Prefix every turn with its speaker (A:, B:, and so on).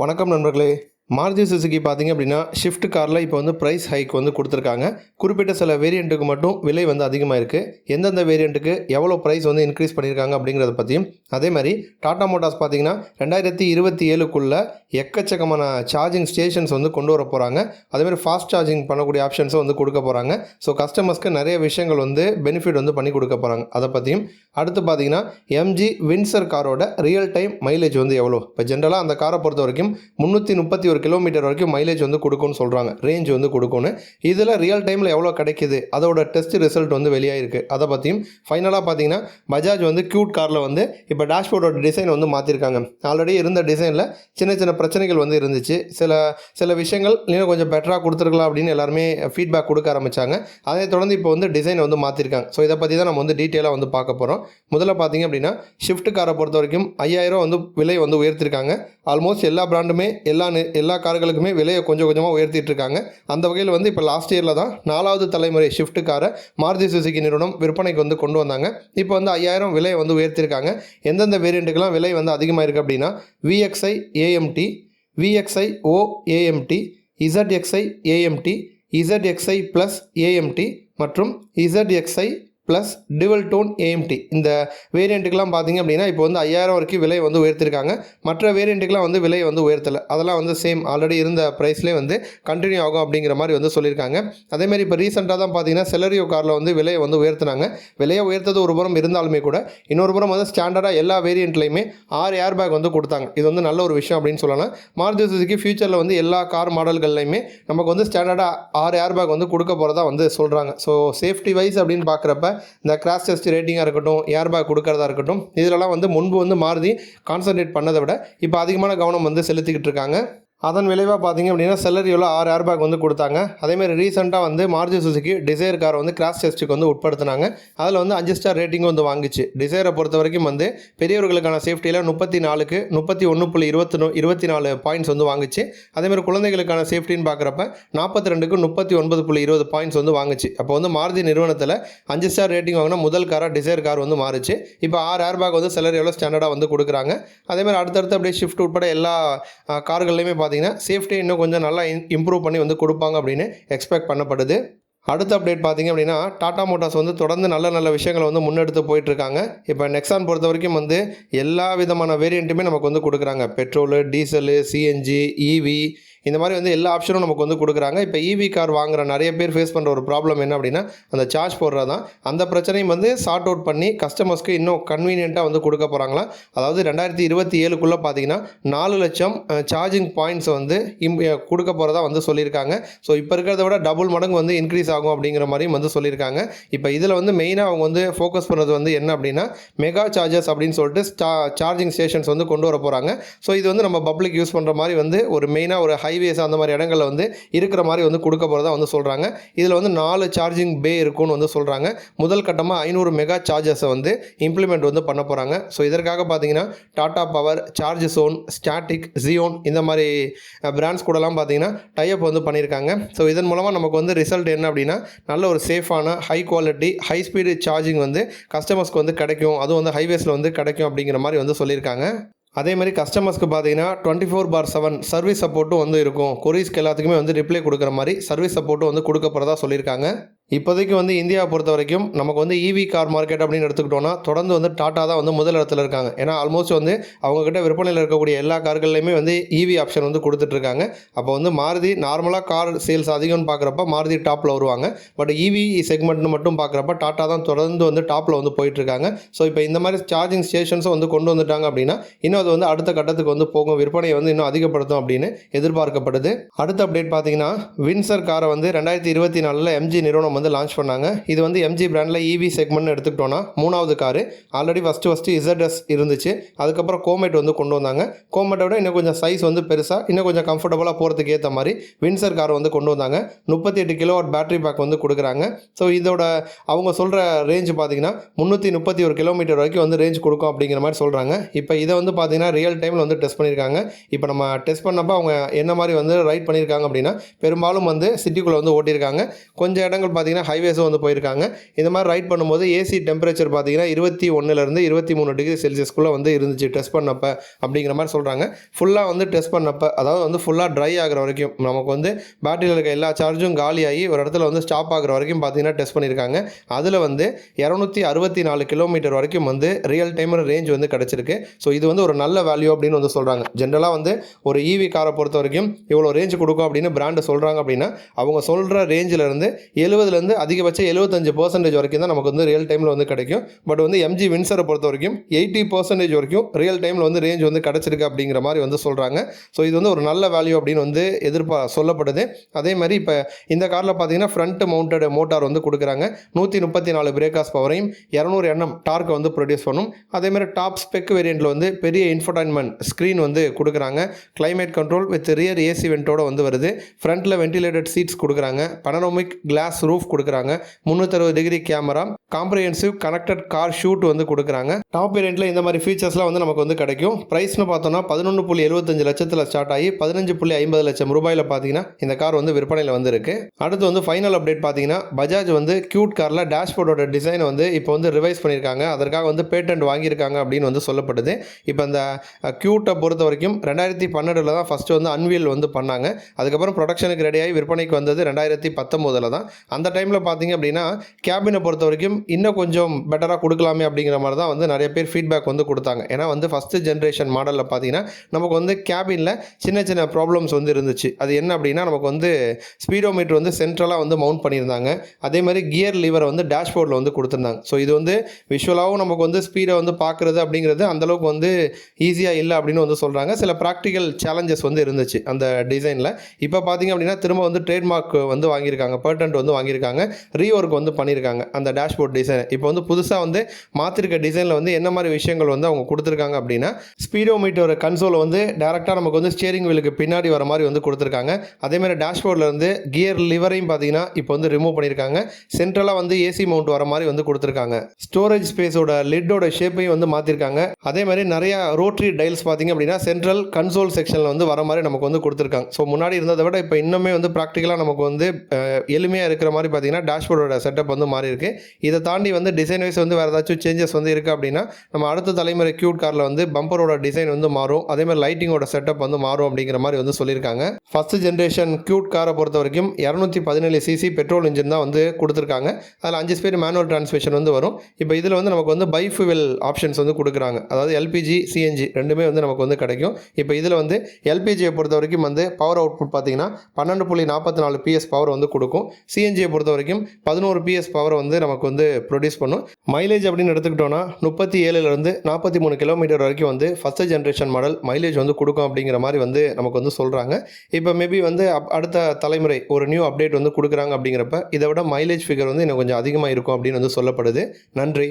A: வணக்கம் நண்பர்களே. மாருதி சுசுகி பார்த்தீங்க அப்படின்னா ஷிஃப்ட் காரில் இப்போ வந்து ப்ரைஸ் ஹைக் வந்து கொடுத்துருக்காங்க. குறிப்பிட்ட சில வேரியண்ட்டுக்கு மட்டும் விலை வந்து அதிகமாக இருக்குது எந்தெந்த வேரியண்ட்டுக்கு எவ்வளோ ப்ரைஸ் வந்து இன்க்ரீஸ் பண்ணியிருக்காங்க அப்படிங்கிறத பற்றியும் அதே மாதிரி டாடா மோட்டார்ஸ் பார்த்தீங்கன்னா ரெண்டாயிரத்தி இருபத்தி ஏழுக்குள்ளே எக்கச்சக்கமான சார்ஜிங் ஸ்டேஷன்ஸ் வந்து கொண்டு வர போகிறாங்க அதேமாதிரி ஃபாஸ்ட் சார்ஜிங் பண்ணக்கூடிய ஆப்ஷன்ஸும் வந்து கொடுக்க போகிறாங்க ஸோ கஸ்டமர்ஸ்க்கு நிறைய விஷயங்கள் வந்து பெனிஃபிட் வந்து பண்ணி கொடுக்க போகிறாங்க அதை பற்றியும் அடுத்து பார்த்தீங்கன்னா எம்ஜி வின்சர் காரோட ரியல் டைம் மைலேஜ் வந்து எவ்வளோ? இப்போ ஜென்ரலாக அந்த காரை பொறுத்த வரைக்கும் முந்நூற்றி முப்பத்தி ஒரு கிலோமீட்டர் வரைக்கும் மைலேஜ் வந்து கொடுக்கும்னு சொல்கிறாங்க ரேஞ்ச் வந்து கொடுக்கும்னு. இதில் ரியல் டைமில் எவ்வளோ கிடைக்குது? அதோட டெஸ்ட் ரிசல்ட் வந்து வெளியாயிருக்கு. அதை பற்றியும் ஃபைனலாக பார்த்தீங்கன்னா பஜாஜ் வந்து க்யூட் காரில் வந்து இப்போ டேஷ்போர்டோட டிசைன் வந்து மாற்றிருக்காங்க ஆல்ரெடி இருந்த டிசைனில் சின்ன சின்ன பிரச்சனைகள் வந்து இருந்துச்சு. சில சில விஷயங்கள் இன்னும் கொஞ்சம் பெட்டராக கொடுத்துருக்கலாம் அப்படின்னு எல்லாருமே ஃபீட்பேக் கொடுக்க ஆரம்பித்தாங்க அதை தொடர்ந்து இப்போ வந்து டிசைன் வந்து மாற்றிருக்காங்க ஸோ இதை பற்றி தான் நம்ம வந்து டீட்டெயிலாக வந்து பார்க்க போகிறோம் முதல்ல பார்த்தீங்க அப்படின்னா ஷிஃப்ட் காரை பொறுத்த வரைக்கும் ஐயாயிரம் வந்து விலை வந்து உயர்த்திருக்காங்க. ஆல்மோஸ்ட் எல்லா பிராண்டுமே எல்லா எல்லா கார்களுக்குமே விலையை கொஞ்சம் கொஞ்சமாக உயர்த்திட்டு இருக்காங்க அந்த வகையில் வந்து இப்போ லாஸ்ட் இயரில் தான் நாலாவது தலைமுறை ஷிஃப்ட் காரை மாருதி சுசுகி நிறுவனம் விற்பனைக்கு வந்து கொண்டு வந்தாங்க. இப்போ வந்து ஐயாயிரம் விலையை வந்து உயர்த்திருக்காங்க. எந்தெந்த வேரியண்ட்டுக்கெல்லாம் விலை வந்து அதிகமாக இருக்குது அப்படின்னா VXI AMT VXI O AMT ZXI AMT Z XI plus AMT மற்றும் Z XI plus dual tone AMT இந்த வேரியண்ட்டுக்கெலாம் பார்த்தீங்க அப்படின்னா இப்போ வந்து ஐயாயிரம் வரைக்கும் விலை வந்து உயர்த்திருக்காங்க. மற்ற வேரியண்ட்டுக்கெலாம் வந்து விலை வந்து உயர்த்தலை. அதெல்லாம் வந்து சேம் ஆல்ரெடி இருந்த ப்ரைஸ்லேயே வந்து கண்டினியூ ஆகும் அப்படிங்கிற மாதிரி வந்து சொல்லியிருக்காங்க. அதேமாதிரி இப்போ ரீசெண்டாக தான் பார்த்தீங்கன்னா செலரியோ காரில் வந்து விலையை வந்து உயர்த்தினாங்க. விலையை உயர்த்தது ஒரு புறம் இருந்தாலுமே கூட இன்னொரு புறம் வந்து ஸ்டாண்டர்டாக எல்லா வேரியண்ட்லையுமே ஆறு ஏர் பேக் வந்து கொடுத்தாங்க. இது வந்து நல்ல ஒரு விஷயம் அப்படின்னு சொல்லலாம். மாருதி சுசுக்கு ஃபியூச்சரில் வந்து எல்லா கார் மாடல்கள்லையுமே நமக்கு வந்து ஸ்டாண்டர்டாக ஆறு ஏர் பேக் வந்து கொடுக்க போகிறதா வந்து சொல்கிறாங்க ஸோ சேஃப்டி வைஸ் அப்படின்னு பார்க்குறப்ப இந்த கிராஸ் டெஸ்ட் ரேட்டிங்காக இருக்கட்டும் ஏர் பேக் கொடுக்கறதா இருக்கட்டும் இதிலலாம் வந்து முன்பு வந்து மாருதி கான்சன்ட்ரேட் பண்ணதை விட இப்போ அதிகமான கவனம் வந்து செலுத்திக்கிட்டு இருக்காங்க. அதன் விளைவாக பார்த்தீங்க அப்படின்னா செல்லரியோவில் ஆறு ஏர் பேக் வந்து கொடுத்தாங்க. அதேமாதிரி ரீசெண்டாக வந்து மாருதி சுசுக்கு டிசைர் கார் வந்து கிராஷ் டெஸ்ட்டுக்கு வந்து உட்படுத்தினாங்க. அதில் வந்து அஞ்சு ஸ்டார் ரேட்டிங் வந்து வாங்குச்சு. டிசைரை பொறுத்த வரைக்கும் வந்து பெரியவர்களுக்கான சேஃப்டியில் முப்பத்தி நாலுக்கு முப்பத்தி ஒன்று புள்ளி இருபத்தி இருபத்தி நாலு பாயிண்ட்ஸ் வந்து வாங்குச்சு. அதேமாதிரி குழந்தைகளுக்கான சேஃப்டின்னு பார்க்குறப்ப நாற்பத்தி ரெண்டுக்கு முப்பத்தி ஒன்பது புள்ளி இருபது பாயிண்ட்ஸ் வந்து வாங்குச்சு. அப்போ வந்து மாருதி நிறுவனத்தில் அஞ்சு ஸ்டார் ரேட்டிங் வாங்கினா முதல் காராக டிசைர் கார் வந்து மாறுச்சு. இப்போ ஆறு ஏர் பேக் வந்து செலரியோவில் ஸ்டாண்டர்டாக வந்து கொடுக்குறாங்க. அதேமாதிரி அடுத்தடுத்து அப்படியே ஷிஃப்ட் உட்பட எல்லா கார்கள்லையுமே பார்த்தீங்கன்னா சேஃப்டியை இன்னும் கொஞ்சம் நல்லா இம்ப்ரூவ் பண்ணி வந்து கொடுப்பாங்க அப்படின்னு எக்ஸ்பெக்ட் பண்ணப்படுது. அடுத்த அப்டேட் பார்த்தீங்க அப்படின்னா டாடா மோட்டார்ஸ் வந்து தொடர்ந்து நல்ல நல்ல விஷயங்களை வந்து முன்னெடுத்து போயிட்டுருக்காங்க. இப்போ நெக்ஸான் பொறுத்த வரைக்கும் வந்து எல்லா விதமான வேரியண்ட்டுமே நமக்கு வந்து கொடுக்குறாங்க. பெட்ரோலு டீசலு சிஎன்ஜி இவி இந்த மாதிரி வந்து எல்லா ஆப்ஷனும் நமக்கு வந்து கொடுக்குறாங்க. இப்போ இவி கார் வாங்குற நிறைய பேர் ஃபேஸ் பண்ணுற ஒரு ப்ராப்ளம் என்ன அப்படின்னா அந்த சார்ஜ் போடுறது தான் அந்த பிரச்சனையும் வந்து சார்ட் அவுட் பண்ணி கஸ்டமர்ஸ்க்கு இன்னும் கன்வீனியண்ட்டாக வந்து கொடுக்க போகிறாங்களா அதாவது ரெண்டாயிரத்தி இருபத்தி ஏழுக்குள்ளே பார்த்தீங்கன்னா நாலு லட்சம் சார்ஜிங் பாயிண்ட்ஸ் வந்து இம் கொடுக்க போகிறதா வந்து சொல்லியிருக்காங்க. ஸோ இப்போ இருக்கிறத விட டபுள் மடங்கு வந்து இன்க்ரீஸ் ஆகும் அப்படிங்கிற மாதிரியும் வந்து சொல்லியிருக்காங்க. இப்போ இதில் வந்து மெயினாக அவங்க வந்து ஃபோக்கஸ் பண்ணுறது வந்து என்ன அப்படின்னா மெகா சார்ஜஸ் அப்படின்னு சொல்லிட்டு சார்ஜிங் ஸ்டேஷன்ஸ் வந்து கொண்டு வர போகிறாங்க ஸோ இது வந்து நம்ம பப்ளிக் யூஸ் பண்ணுற மாதிரி வந்து ஒரு மெயினாக ஒரு ஹை ஹைவேஸ் அந்த மாதிரி இடங்களில் வந்து இருக்கிற மாதிரி வந்து கொடுக்க போகிறதா வந்து சொல்கிறாங்க இதில் வந்து நாலு சார்ஜிங் பே இருக்கும்னு வந்து சொல்கிறாங்க முதல் கட்டமாக ஐநூறு மெகா சார்ஜஸை வந்து இம்ப்ளிமெண்ட் வந்து பண்ண போகிறாங்க ஸோ இதற்காக பார்த்தீங்கன்னா Tata power charge zone Statiq Zeon இந்த மாதிரி பிராண்ட்ஸ் கூடலாம் பார்த்தீங்கன்னா டைப் வந்து பண்ணியிருக்காங்க. ஸோ இதன் மூலமாக நமக்கு வந்து ரிசல்ட் என்ன அப்படின்னா நல்ல ஒரு சேஃபான high quality high speed charging வந்து கஸ்டமர்ஸ்க்கு வந்து கிடைக்கும். அதுவும் வந்து ஹைவேஸில் வந்து கிடைக்கும் அப்படிங்கிற மாதிரி வந்து சொல்லியிருக்காங்க. அதே மாதிரி கஸ்டமர்ஸ்க்கு பார்த்தீங்கன்னா twenty four by seven service சப்போர்ட்டும் வந்து இருக்கும். கொரீஸ்க்கு எல்லாத்துக்குமே வந்து ரிப்ளை கொடுக்குற மாதிரி சர்வீஸ் சப்போர்ட்டும் வந்து கொடுக்க போகிறதா சொல்லியிருக்காங்க. இப்போதைக்கு வந்து இந்தியாவை பொறுத்த வரைக்கும் நமக்கு வந்து இவி கார் மார்க்கெட் அப்படின்னு எடுத்துக்கிட்டோம்னா தொடர்ந்து வந்து டாட்டா தான் வந்து முதல் இடத்துல இருக்காங்க. ஏன்னா ஆல்மோஸ்ட் வந்து அவங்கக்கிட்ட விற்பனையில் இருக்கக்கூடிய எல்லா கார்கள்லையுமே வந்து இவி ஆப்ஷன் வந்து கொடுத்துட்ருக்காங்க அப்போ வந்து மாருதி நார்மலாக கார் சேல்ஸ் அதிகம்னு பார்க்குறப்ப மாருதி டாப்பில் வருவாங்க. பட் இவி செக்மெண்ட்னு மட்டும் பார்க்குறப்ப டாட்டா தான் தொடர்ந்து வந்து டாப்பில் வந்து போயிட்டுருக்காங்க ஸோ இப்போ இந்த மாதிரி சார்ஜிங் ஸ்டேஷன்ஸும் வந்து கொண்டு வந்துட்டாங்க அப்படின்னா இன்னும் அது வந்து அடுத்த கட்டத்துக்கு வந்து போகும். விற்பனையை வந்து இன்னும் அதிகப்படுத்தும் அப்படின்னு எதிர்பார்க்கப்படுது. அடுத்த அப்டேட் பார்த்தீங்கன்னா வின்சர் காரை வந்து ரெண்டாயிரத்தி இருபத்தி நாலில் எம்ஜி நிறுவனம் வந்து லான்ச் பண்ணாங்க. இது வந்து எம்ஜி பிராண்டில் இவி செக்மெண்ட்னு எடுத்துக்கிட்டோன்னா மூணாவது car already first first ZS இருந்துச்சு. அதுக்கப்புறம் கோமேட் வந்து கொண்டு வந்தாங்க. கோமேட்டை விட இன்னும் கொஞ்சம் சைஸ் வந்து பெருசாக இன்னும் கொஞ்சம் கம்ஃபர்டபுளாக போகிறதுக்கு ஏற்ற மாதிரி வின்சர் கார் வந்து கொண்டு வந்தாங்க. முப்பத்தி எட்டு கிலோ ஒரு பேட்டரி பேக் வந்து கொடுக்குறாங்க. ஸோ இதோட அவங்க சொல்கிற ரேஞ்ச் பார்த்தீங்கன்னா முந்நூற்றி முப்பத்தி ஒரு கிலோமீட்டர் வரைக்கும் வந்து ரேஞ்ச் கொடுக்கும் அப்படிங்கிற மாதிரி சொல்கிறாங்க இப்போ இதை வந்து பார்த்தீங்கன்னா ரியல் டைமில் வந்து டெஸ்ட் பண்ணியிருக்காங்க இப்போ நம்ம டெஸ்ட் பண்ணப்போ அவங்க என்ன மாதிரி வந்து ரைட் பண்ணியிருக்காங்க அப்படின்னா பெரும்பாலும் வந்து சிட்டிக்குள்ளே வந்து ஓட்டியிருக்காங்க கொஞ்சம் இடங்கள் பார்த்தீங்கன்னா பார்த்தீங்கன்னா ஹைவேஸும் வந்து போயிருக்காங்க. இந்த மாதிரி ரைட் பண்ணும்போது ஏசி டெம்பரேச்சர் பார்த்தீங்கன்னா இருபத்தி ஒன்றுலேருந்து இருபத்தி மூணு டிகிரி செல்சியஸ்க்குள்ளே வந்து இருந்துச்சு. டெஸ்ட் பண்ணப்ப அப்படிங்கிற மாதிரி சொல்கிறாங்க ஃபுல்லாக வந்து டெஸ்ட் பண்ணப்ப அதாவது வந்து ஃபுல்லாக ட்ரை ஆகிற வரைக்கும் நமக்கு வந்து பேட்டரியில் இருக்க எல்லா சார்ஜும் காலியாகி ஒரு இடத்துல வந்து ஸ்டாப் ஆகிற வரைக்கும் பார்த்தீங்கன்னா டெஸ்ட் பண்ணியிருக்காங்க. அதில் வந்து இரநூத்தி அறுபத்தி நாலு கிலோமீட்டர் வரைக்கும் வந்து ரியல் டைமில் ரேஞ்ச் வந்து கிடச்சிருக்கு. ஸோ இது வந்து ஒரு நல்ல வேல்யூ அப்படின்னு வந்து சொல்கிறாங்க ஜென்ரலாக வந்து ஒரு ஈவி காரை பொறுத்த வரைக்கும் இவ்வளோ ரேஞ்ச் கொடுக்கும் அப்படின்னு பிராண்டு சொல்கிறாங்க அப்படின்னா அவங்க சொல்கிற ரேஞ்சில் இருந்து வந்து அதிகபட்சம் எழுபத்தஞ்சு பர்சன்டேஜ் வரைக்கும் தான் நமக்கு வந்து ரியல் டைமில் வந்து கிடைக்கும். பட் வந்து எம்ஜி வின்சரை பொறுத்த வரைக்கும் எயிட்டி பர்சன்டேஜ் வரைக்கும் ரியல் டைமில் வந்து ரேஞ்ச் வந்து கிடச்சிருக்கு அப்படிங்கிற மாதிரி வந்து சொல்கிறாங்க ஸோ இது வந்து ஒரு நல்ல வேல்யூ அப்படின்னு வந்து எதிர்ப்பா சொல்லப்படுது. அதே மாதிரி இப்போ இந்த காரில் பார்த்தீங்கன்னா ஃப்ரண்ட் மவுண்டட் மோட்டார் வந்து கொடுக்குறாங்க. நூற்றி முப்பத்தி நாலு பிரேக்காஸ் பவரையும் இரநூறு எண்ணம் டார்க்கை வந்து ப்ரொடியூஸ் பண்ணும். அதே மாதிரி டாப் ஸ்பெக் வேரியண்ட்டில் வந்து பெரிய இன்ஃபர்டைன்மெண்ட் ஸ்க்ரீன் வந்து கொடுக்குறாங்க. Climate control with rear AC வெண்ட்டோட வந்து வருது. ஃப்ரண்ட்டில் வென்டிலேட்டட் சீட்ஸ் கொடுக்குறாங்க. பனரோமிக் கிளாஸ் ரூஃப் கொடுக்குறாங்க. முந்நூற்றறுபது degree camera comprehensive connected car suite வந்து கொடுக்குறாங்க. டாப் வேரியண்ட்டில் இந்த மாதிரி ஃபீச்சர்ஸ்லாம் வந்து நமக்கு வந்து கிடைக்கும். ப்ரைஸ்னு பார்த்தோம்னா பதினொன்று புள்ளி எழுபத்தஞ்சு லட்சத்தில் ஸ்டார்ட் ஆகி பதினஞ்சு புள்ளி ஐம்பது லட்சம் ரூபாயில் பார்த்தீங்கன்னா இந்த கார் வந்து விற்பனையில் வந்திருக்கு. அடுத்து வந்து ஃபைனல் அப்டேட் பார்த்தீங்கன்னா பஜாஜ் வந்து கியூட் காரில் டேஷ்போர்டோட டிசைன் வந்து இப்போ வந்து ரிவைஸ் பண்ணியிருக்காங்க. அதற்காக வந்து பேட்டன்ட் வாங்கியிருக்காங்க அப்படின்னு வந்து சொல்லப்படுது. இப்போ இந்த க்யூட்டை பொறுத்த வரைக்கும் ரெண்டாயிரத்தி பன்னெண்டில் தான் ஃபஸ்ட்டு வந்து அன்வியல் வந்து பண்ணாங்க. அதுக்கப்புறம் ப்ரொடக்ஷனுக்கு ரெடியாகி விற்பனைக்கு வந்தது ரெண்டாயிரத்தி பத்தொம்போதில் தான். அந்த டைமில் பார்த்தீங்க அப்படின்னா கேபினை பொறுத்த வரைக்கும் இன்னும் கொஞ்சம் பெட்டராக கொடுக்கலாமே அப்படிங்கிற மாதிரி தான் வந்து நிறைய பேர் ஃபீட்பேக் வந்து கொடுத்தாங்க. ஏன்னா வந்து ஃபஸ்ட்டு ஜென்ரேஷன் மாடலில் பார்த்தீங்கன்னா நமக்கு வந்து கேபினில் சின்ன சின்ன ப்ராப்ளம்ஸ் வந்து இருந்துச்சு. அது என்ன அப்படின்னா நமக்கு வந்து ஸ்பீடோமீட்டர் வந்து சென்ட்ரலாக வந்து மவுண்ட் பண்ணியிருந்தாங்க. அதே மாதிரி கியர் லீவரை வந்து டேஷ்போர்டில் வந்து கொடுத்துருந்தாங்க. ஸோ இது வந்து விஷுவலாகவும் நமக்கு வந்து ஸ்பீடை வந்து பார்க்குறது அப்படிங்கிறது அந்தளவுக்கு வந்து ஈஸியாக இல்லை அப்படின்னு வந்து சொல்கிறாங்க சில ப்ராக்டிக்கல் சேலஞ்சஸ் வந்து இருந்துச்சு அந்த டிசைனில் இப்போ பார்த்தீங்க அப்படின்னா திரும்ப வந்து ட்ரேட்மார்க் வந்து வாங்கியிருக்காங்க. பேட்டன்ட் வந்து வாங்கியிருக்காங்க. ரீஒர்க் வந்து பண்ணியிருக்காங்க. அந்த டேஷ்போர்ட் டிசைன் இப்போ வந்து புதுசாக வந்து மாற்றிருக்க டிசைனில் வந்து என்ன மாதிரி விஷயங்கள் வந்து அவங்க கொடுத்துருக்காங்க அப்படின்னா ஸ்பீடோமீட்டர் கன்சோல் வந்து டேரெக்டாக நமக்கு வந்து ஸ்டியரிங் வீலுக்கு பின்னாடி வர மாதிரி வந்து கொடுத்துருக்காங்க. அதே மாதிரி டேஷ்போர்டில் இருந்து கியர் லிவரையும் பார்த்தீங்கன்னா இப்போ வந்து ரிமூவ் பண்ணியிருக்காங்க. சென்ட்ரலாக வந்து ஏசி மவுண்ட் வர மாதிரி வந்து கொடுத்துருக்காங்க. ஸ்டோரேஜ் ஸ்பேஸோட லிட்டோட ஷேப்பையும் வந்து மாற்றிருக்காங்க அதே மாதிரி நிறைய ரோட்ரி டைல்ஸ் பார்த்தீங்க அப்படின்னா சென்ட்ரல் கன்சோல் செக்ஷனில் வந்து வர மாதிரி நமக்கு வந்து கொடுத்துருக்காங்க. ஸோ முன்னாடி இருந்ததை விட இப்போ இன்னுமே வந்து ப்ராக்டிக்கலாக நமக்கு வந்து எளிமையாக இருக்கிற மாதிரி பார்த்தீங்கன்னா டேஷ்போர்டோட செட்டப் வந்து மாறி இருக்கு இதை தாண்டி வந்து டிசைன் வைஸ் வந்து வேறு ஏதாச்சும் சேஞ்சஸ் வந்து இருக்குது அப்படின்னா நம்ம அடுத்த தலைமுறை க்யூட் காரில் வந்து பம்பரோட டிசைன் வந்து மாறும். அதே மாதிரி லைட்டிங்கோட செட்டப் வந்து மாறும் அப்படிங்கிற மாதிரி வந்து சொல்லியிருக்காங்க. ஃபஸ்ட் ஜென்ரேஷன் க்யூட் காரை பொறுத்த வரைக்கும் இரநூத்தி பதினேழு சிசி பெட்ரோல் இன்ஜின் தான் வந்து கொடுத்துருக்காங்க. அதில் அஞ்சு ஸ்பீட் மேனுவல் டிரான்ஸ்மிஷன் வந்து வரும். இப்போ இதில் வந்து நமக்கு வந்து பை ஆப்ஷன்ஸ் வந்து கொடுக்குறாங்க. அதாவது எல்பிஜி சிஎன்ஜி ரெண்டுமே வந்து நமக்கு வந்து கிடைக்கும். இப்போ இதில் வந்து எல்பிஜியை பொறுத்த வரைக்கும் வந்து பவர் அவுட்புட் பார்த்தீங்கன்னா பன்னெண்டு புள்ளி நாற்பத்தி நாலு பிஎஸ் பவர் வந்து கொடுக்கும். சிஎன்ஜியை பொறுத்த பொறுத்த வரைக்கும் பதினோரு பிஎஸ் பவர் வந்து நமக்கு வந்து ப்ரொடியூஸ் பண்ணும். மைலேஜ் அப்படின்னு எடுத்துக்கிட்டோன்னா முப்பத்தி ஏழுலேருந்து நாற்பத்தி மூணு கிலோமீட்டர் வரைக்கும் வந்து ஃபஸ்ட்டு ஜென்ரேஷன் மாடல் மைலேஜ் வந்து கொடுக்கும் அப்படிங்கிற மாதிரி வந்து நமக்கு வந்து சொல்கிறாங்க இப்போ மேபி வந்து அப்- அடுத்த தலைமுறை ஒரு நியூ அப்டேட் வந்து கொடுக்குறாங்க அப்படிங்கிறப்ப இதை விட மைலேஜ் ஃபிகர் வந்து இன்னும் கொஞ்சம் அதிகமாக இருக்கும் அப்படின்னு வந்து சொல்லப்படுது. நன்றி.